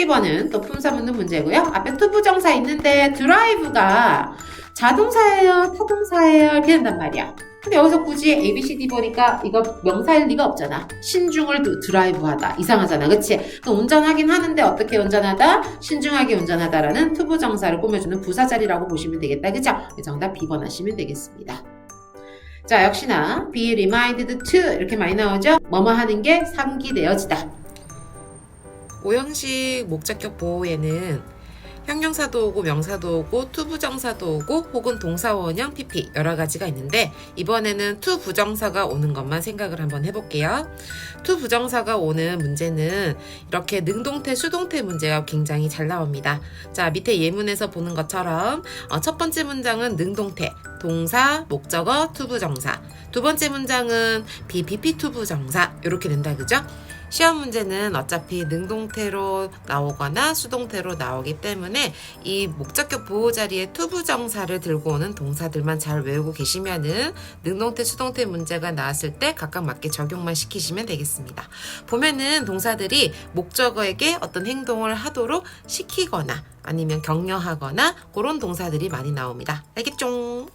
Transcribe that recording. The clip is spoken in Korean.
12번은 또 품사 묻는 문제고요. 앞에 투부정사 있는데 드라이브가 자동사예요, 타동사예요 이렇게 된단 말이야. 근데 여기서 굳이 A, B, C, D 보니까 이거 명사일 리가 없잖아. 신중을 드- 드라이브하다. 이상하잖아. 그치? 그럼 운전하긴 하는데 어떻게 운전하다? 신중하게 운전하다라는 투부정사를 꾸며주는 부사자리라고 보시면 되겠다. 그죠? 정답 B번 하시면 되겠습니다. 자, 역시나 be reminded to 이렇게 많이 나오죠? 뭐뭐 하는 게 상기되어지다. 오형식 목적격 보호에는 형용사도 오고 명사도 오고 투부정사도 오고 혹은 동사원형 PP 여러 가지가 있는데 이번에는 투부정사가 오는 것만 생각을 한번 해볼게요. 투부정사가 오는 문제는 이렇게 능동태, 수동태 문제가 굉장히 잘 나옵니다. 자 밑에 예문에서 보는 것처럼 어, 첫 번째 문장은 능동태, 동사, 목적어, 투부정사. 두 번째 문장은 BPP 투부정사 이렇게 된다 그죠? 시험 문제는 어차피 능동태로 나오거나 수동태로 나오기 때문에 이 목적격 보호 자리에 투부정사를 들고 오는 동사들만 잘 외우고 계시면은 능동태, 수동태 문제가 나왔을 때 각각 맞게 적용만 시키시면 되겠습니다. 보면은 동사들이 목적어에게 어떤 행동을 하도록 시키거나 아니면 격려하거나 그런 동사들이 많이 나옵니다. 알겠죠?